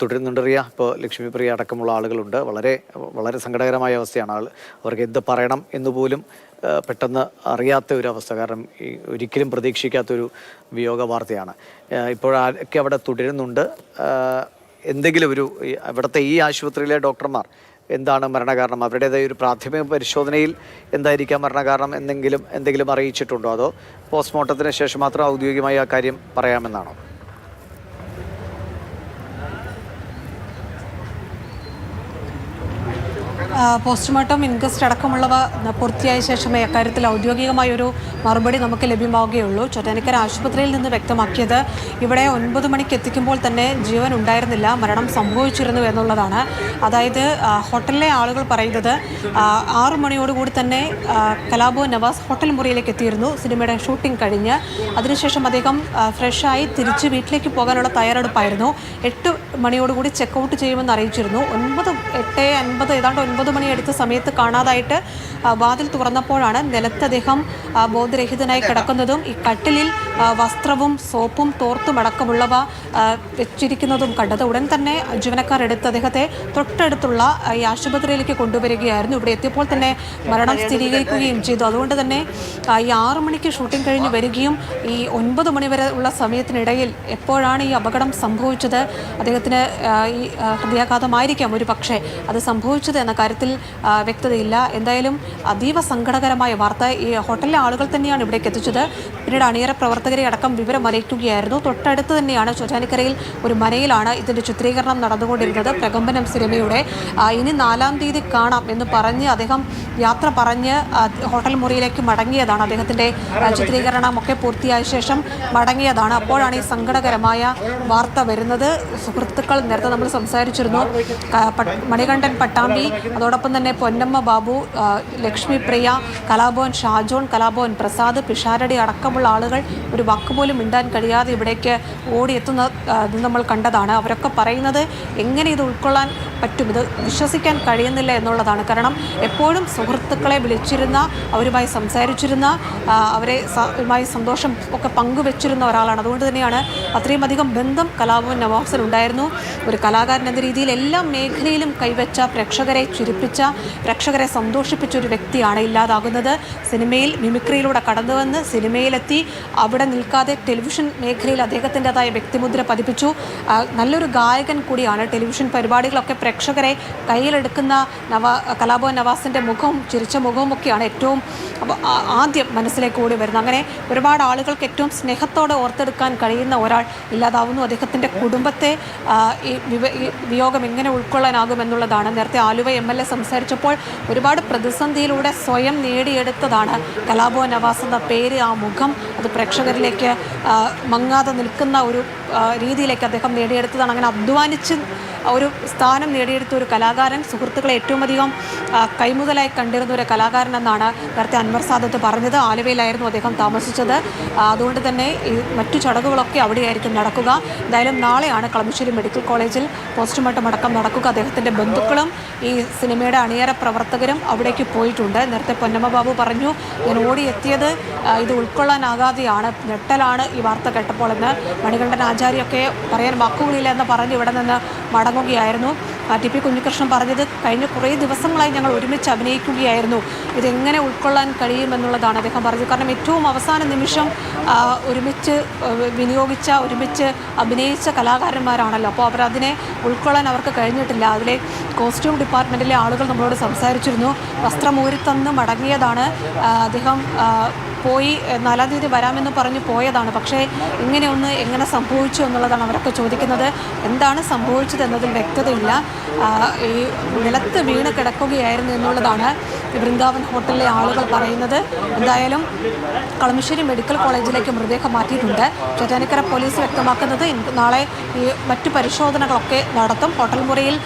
തുടരുന്നുണ്ട് റിയ ഇപ്പോൾ ലക്ഷ്മി പ്രിയ അടക്കമുള്ള ആളുകളുണ്ട്. വളരെ വളരെ സങ്കടകരമായ അവസ്ഥയാണ് ആൾ അവർക്ക് എന്ത് പറയണം എന്ന് പോലും പെട്ടെന്ന് അറിയാത്ത ഒരു അവസ്ഥ. കാരണം ഈ ഒരിക്കലും പ്രതീക്ഷിക്കാത്തൊരു വിയോഗ വാർത്തയാണ്. ഇപ്പോഴൊക്കെ അവിടെ തുടരുന്നുണ്ട്? എന്തെങ്കിലും ഒരു അവിടുത്തെ ഈ ആശുപത്രിയിലെ ഡോക്ടർമാർ എന്താണ് മരണകാരണം? അവരുടേതായ ഒരു പ്രാഥമിക പരിശോധനയിൽ എന്തായിരിക്കാം മരണകാരണം എന്തെങ്കിലും എന്തെങ്കിലും അറിയിച്ചിട്ടുണ്ടോ? അതോ പോസ്റ്റ്മോർട്ടത്തിന് ശേഷം മാത്രം ഔദ്യോഗികമായി ആ കാര്യം പറയാമെന്നാണോ? പോസ്റ്റ്മോർട്ടം ഇൻക്വസ്റ്റ് അടക്കമുള്ളവ പൂർത്തിയായ ശേഷമേ അക്കാര്യത്തിൽ ഔദ്യോഗികമായ ഒരു മറുപടി നമുക്ക് ലഭ്യമാവുകയുള്ളൂ. ചൊറ്റാനിക്കര ആശുപത്രിയിൽ നിന്ന് വ്യക്തമാക്കിയത് ഇവിടെ ഒൻപത് മണിക്ക് എത്തിക്കുമ്പോൾ തന്നെ ജീവൻ ഉണ്ടായിരുന്നില്ല മരണം സംഭവിച്ചിരുന്നു എന്നുള്ളതാണ്. അതായത് ഹോട്ടലിലെ ആളുകൾ പറയുന്നത് ആറു മണിയോടുകൂടി തന്നെ കലാബോ നവാസ് ഹോട്ടൽ മുറിയിലേക്ക് എത്തിയിരുന്നു സിനിമയുടെ ഷൂട്ടിംഗ് കഴിഞ്ഞ്. അതിനുശേഷം അദ്ദേഹം ഫ്രഷായി തിരിച്ച് വീട്ടിലേക്ക് പോകാനുള്ള തയ്യാറെടുപ്പായിരുന്നു. എട്ട് മണിയോടുകൂടി ചെക്കൗട്ട് ചെയ്യുമെന്ന് അറിയിച്ചിരുന്നു. ഒൻപത് എട്ട് അൻപത് ഏതാണ്ട് ഒൻപത് മണി അടുത്ത സമയത്ത് കാണാതായിട്ട് വാതിൽ തുറന്നപ്പോഴാണ് നിലത്ത് അദ്ദേഹം ബോധരഹിതനായി കിടക്കുന്നതും ഈ കട്ടിലിൽ വസ്ത്രവും സോപ്പും തോർത്തും അടക്കമുള്ളവ വെച്ചിരിക്കുന്നതും കണ്ടത് ഉടൻ തന്നെ ജീവനക്കാർ എടുത്ത് അദ്ദേഹത്തെ തൊട്ടടുത്തുള്ള ഈ ആശുപത്രിയിലേക്ക് കൊണ്ടുവരികയായിരുന്നു. ഇവിടെ എത്തിയപ്പോൾ തന്നെ മരണം സ്ഥിരീകരിക്കുകയും ചെയ്തു. അതുകൊണ്ട് തന്നെ ഈ ആറു മണിക്ക് ഷൂട്ടിംഗ് കഴിഞ്ഞ് വരികയും ഈ ഒൻപത് മണി വരെ ഉള്ള സമയത്തിനിടയിൽ എപ്പോഴാണ് ഈ അപകടം സംഭവിച്ചത്? അദ്ദേഹത്തിന് ഈ ഹൃദയാഘാതമായിരിക്കാം ഒരു പക്ഷേ അത് സംഭവിച്ചത് എന്ന കാര്യത്തിൽ വ്യക്തതയില്ല. എന്തായാലും അതീവ സങ്കടകരമായ വാർത്ത ഈ ഹോട്ടലിലെ ആളുകൾ തന്നെയാണ് ഇവിടേക്ക് എത്തിച്ചത്. പിന്നീട് അണിയറ പ്രവർത്തകരെ അടക്കം വിവരം അറിയിക്കുകയായിരുന്നു. തൊട്ടടുത്ത് തന്നെയാണ് ചൊറ്റാനിക്കരയിൽ ഒരു മരയിലാണ് ഇതിന്റെ ചിത്രീകരണം നടന്നുകൊണ്ടിരുന്നത്. പ്രകമ്പനം സിനിമയുടെ ഇനി നാലാം തീയതി കാണാം എന്ന് പറഞ്ഞ് അദ്ദേഹം യാത്ര പറഞ്ഞ് ഹോട്ടൽ മുറിയിലേക്ക് മടങ്ങിയതാണ്. അദ്ദേഹത്തിന്റെ ചിത്രീകരണം ഒക്കെ പൂർത്തിയായ ശേഷം മടങ്ങിയതാണ്. അപ്പോഴാണ് ഈ സങ്കടകരമായ വാർത്ത വരുന്നത്. സുഹൃത്തുക്കൾ നേരത്തെ നമ്മൾ സംസാരിച്ചിരുന്നു. മണികണ്ഠൻ പട്ടാമ്പി അതോടൊപ്പം തന്നെ പൊന്നമ്മ ബാബു ലക്ഷ്മി പ്രിയ കലാഭവൻ ഷാജോൺ കലാഭവൻ പ്രസാദ് പിഷാരടി അടക്കമുള്ള ആളുകൾ ഒരു വാക്ക് പോലും മിണ്ടാൻ കഴിയാതെ ഇവിടേക്ക് ഓടിയെത്തുന്ന ഇത് നമ്മൾ കണ്ടതാണ്. അവരൊക്കെ പറയുന്നത് എങ്ങനെ ഇത് ഉൾക്കൊള്ളാൻ പറ്റും? ഇത് വിശ്വസിക്കാൻ കഴിയുന്നില്ല എന്നുള്ളതാണ്. കാരണം എപ്പോഴും സുഹൃത്തുക്കളെ വിളിച്ചിരുന്ന അവരുമായി സംസാരിച്ചിരുന്ന അവരെ സന്തോഷം ഒക്കെ പങ്കുവെച്ചിരുന്ന ഒരാളാണ്. അതുകൊണ്ട് തന്നെയാണ് അത്രയും അധികം ബന്ധം കലാഭവൻ നവാസിന് ഉണ്ടായിരുന്നു. ഒരു കലാകാരൻ എന്ന രീതിയിൽ എല്ലാ മേഖലയിലും കൈവച്ച പ്രേക്ഷകരെ ചിരിപ്പിച്ച പ്രേക്ഷകരെ സന്തോഷിപ്പിച്ച ഒരു വ്യക്തിയാണ് ഇല്ലാതാകുന്നത്. സിനിമയിൽ മിമിക്രിയിലൂടെ കടന്നുവന്ന് സിനിമയിലെത്തി അവിടെ നിൽക്കാതെ ടെലിവിഷൻ മേഖലയിൽ അദ്ദേഹത്തിന്റെതായ വ്യക്തിമുദ്ര പതിപ്പിച്ചു. നല്ലൊരു ഗായകൻ കൂടിയാണ് ടെലിവിഷൻ പരിപാടികളൊക്കെ പ്രേക്ഷകരെ കയ്യിലെടുക്കുന്ന നവ കലാഭവൻ നവാസിന്റെ മുഖവും ചിരിച്ച മുഖവും ഒക്കെയാണ് ഏറ്റവും ആദ്യം മനസ്സിലേക്ക് ഓടി വരുന്നത്. അങ്ങനെ ഒരുപാട് ആളുകൾക്ക് ഏറ്റവും സ്നേഹത്തോടെ ഓർത്തെടുക്കാൻ കഴിയുന്ന ഒരാൾ ഇല്ലാതാവുന്നു. അദ്ദേഹത്തിന്റെ കുടുംബത്തെ ഈ വിയോഗം എങ്ങനെ ഉൾക്കൊള്ളാനാകും എന്നുള്ളതാണ്. നേരത്തെ ആലുവ എം എൽ എ സംസാരിച്ചപ്പോൾ ഒരുപാട് പ്രതിസന്ധിയിലൂടെ സ്വയം നേടിയെടുത്തതാണ് കലാഭവൻ നവാസ് എന്ന പേര്. ആ മുഖം അത് പ്രേക്ഷകരിലേക്ക് മങ്ങാതെ നിൽക്കുന്ന ഒരു രീതിയിലേക്ക് അദ്ദേഹം നേടിയെടുത്തതാണ്. അങ്ങനെ അധ്വാനിച്ച് ഒരു സ്ഥാനം നേടിയെടുത്ത ഒരു കലാകാരൻ സുഹൃത്തുക്കളെ ഏറ്റവും അധികം കൈമുതലായി കണ്ടിരുന്ന ഒരു കലാകാരൻ എന്നാണ് നേരത്തെ അൻവർ സാദത്ത് പറഞ്ഞത്. ആലുവയിലായിരുന്നു അദ്ദേഹം താമസിച്ചത്. അതുകൊണ്ട് തന്നെ ഈ മറ്റു ചടങ്ങുകളൊക്കെ അവിടെയായിരിക്കും നടക്കുക. എന്തായാലും നാളെയാണ് കളമശ്ശേരി മെഡിക്കൽ കോളേജിൽ പോസ്റ്റ്മോർട്ടം അടക്കം നടക്കുക. അദ്ദേഹത്തിന്റെ ബന്ധുക്കളും ഈ സിനിമയുടെ അണിയറ പ്രവർത്തകരും അവിടേക്ക് പോയിട്ടുണ്ട്. നേരത്തെ പൊന്നമ്മ ബാബു പറഞ്ഞു ഞാൻ ഓടിയെത്തിയത് ഇത് ഉൾക്കൊള്ളാനാകാതെയാണ് ഞെട്ടലാണ് ഈ വാർത്ത കേട്ടപ്പോൾ എന്ന് മണികണ്ഠൻ ആചാര്യൊക്കെ പറയാൻ വാക്കുകളില്ല എന്ന് പറഞ്ഞ് ഇവിടെ നിന്ന് മടങ്ങുകയായിരുന്നു. ടി പി കുഞ്ഞികൃഷ്ണൻ പറഞ്ഞത് കഴിഞ്ഞ കുറേ ദിവസങ്ങളായി ഞങ്ങൾ ഒരുമിച്ച് അഭിനയിക്കുകയായിരുന്നു. ഇതെങ്ങനെ ഉൾക്കൊള്ളാൻ കഴിയുമെന്നുള്ളതാണ് അദ്ദേഹം പറഞ്ഞത്. കാരണം ഏറ്റവും അവസാന നിമിഷം ഒരുമിച്ച് വിനിയോഗിച്ച ഒരുമിച്ച് അഭിനയിച്ച കലാകാരന്മാരാണല്ലോ. അപ്പോൾ അവരതിനെ ഉൾക്കൊള്ളാൻ അവർക്ക് കഴിഞ്ഞിട്ടില്ല. അതിലെ കോസ്റ്റ്യൂം ഡിപ്പാർട്ട്മെന്റിലെ ആളുകൾ നമ്മളോട് സംസാരിച്ചിരുന്നു. വസ്ത്രമൂരിത്തന്ന് മടങ്ങിയതാണ് അദ്ദേഹം പോയി നാലാം തീയതി വരാമെന്ന് പറഞ്ഞു പോയതാണ്. പക്ഷേ ഇങ്ങനെ ഒന്ന് എങ്ങനെ സംഭവിച്ചു എന്നുള്ളതാണ് അവരൊക്കെ ചോദിക്കുന്നത്. എന്താണ് സംഭവിച്ചത് എന്നതിൽ വ്യക്തതയില്ല. ഈ നിലത്ത് വീണ് കിടക്കുകയായിരുന്നു എന്നുള്ളതാണ് വൃന്ദാവൻ ഹോട്ടലിലെ ആളുകൾ പറയുന്നത്. എന്തായാലും കളമശ്ശേരി മെഡിക്കൽ കോളേജിലേക്ക് മൃതദേഹം മാറ്റിയിട്ടുണ്ട്. ചേറ്റാനിക്കര പോലീസ് വ്യക്തമാക്കുന്നത് നാളെ ഈ മറ്റു പരിശോധനകളൊക്കെ നടത്തും. ഹോട്ടൽ മുറിയിൽ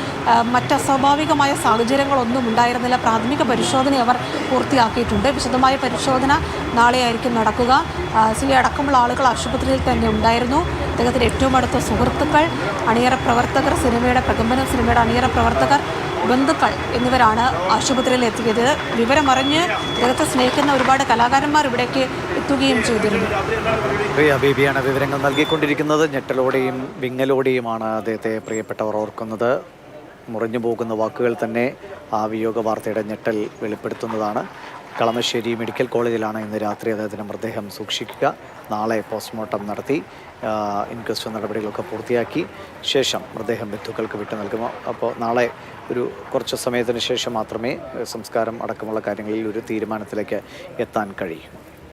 മറ്റ് അസ്വാഭാവികമായ സാഹചര്യങ്ങളൊന്നും ഉണ്ടായിരുന്നില്ല. പ്രാഥമിക പരിശോധന അവർ പൂർത്തിയാക്കിയിട്ടുണ്ട്. വിശദമായ പരിശോധന നാളെയായിരിക്കും നടക്കുക. സി അടക്കമുള്ള ആളുകൾ ആശുപത്രിയിൽ തന്നെ ഉണ്ടായിരുന്നു. അദ്ദേഹത്തിന് ഏറ്റവും അടുത്ത സുഹൃത്തുക്കൾ അണിയറ പ്രവർത്തകർ സിനിമയുടെ പ്രകമ്പനം സിനിമയുടെ അണിയറ പ്രവർത്തകർ ബന്ധുക്കൾ എന്നിവരാണ് ആശുപത്രിയിൽ എത്തിയത്. വിവരമറിഞ്ഞ് അദ്ദേഹത്തെ സ്നേഹിക്കുന്ന ഒരുപാട് കലാകാരന്മാർ ഇവിടേക്ക് എത്തുകയും ചെയ്തിരുന്നു. പ്രിയ വിവരങ്ങൾ നൽകിക്കൊണ്ടിരിക്കുന്നത്. ഞെട്ടലോടെയും വിങ്ങലോടെയുമാണ് അദ്ദേഹത്തെ പ്രിയപ്പെട്ടവർ ഓർക്കുന്നത്. മുറിഞ്ഞു പോകുന്ന വാക്കുകൾ തന്നെ ആ വിയോഗ വാർത്തയുടെ ഞെട്ടൽ വെളിപ്പെടുത്തുന്നതാണ്. കളമശ്ശേരി മെഡിക്കൽ കോളേജിലാണ് ഇന്ന് രാത്രി അദ്ദേഹത്തിന്റെ മൃതദേഹം സൂക്ഷിക്കുക. നാളെ പോസ്റ്റ്മോർട്ടം നടത്തി ഇൻക്വസ്റ്റ് നടപടികളൊക്കെ പൂർത്തിയാക്കി ശേഷം മൃതദേഹം ബന്ധുക്കൾക്ക് വിട്ടു നൽകുമോ അപ്പോൾ നാളെ ഒരു കുറച്ച് സമയത്തിന് ശേഷം മാത്രമേ സംസ്കാരം അടക്കമുള്ള കാര്യങ്ങളിൽ ഒരു തീരുമാനത്തിലേക്ക് എത്താൻ കഴിയൂ.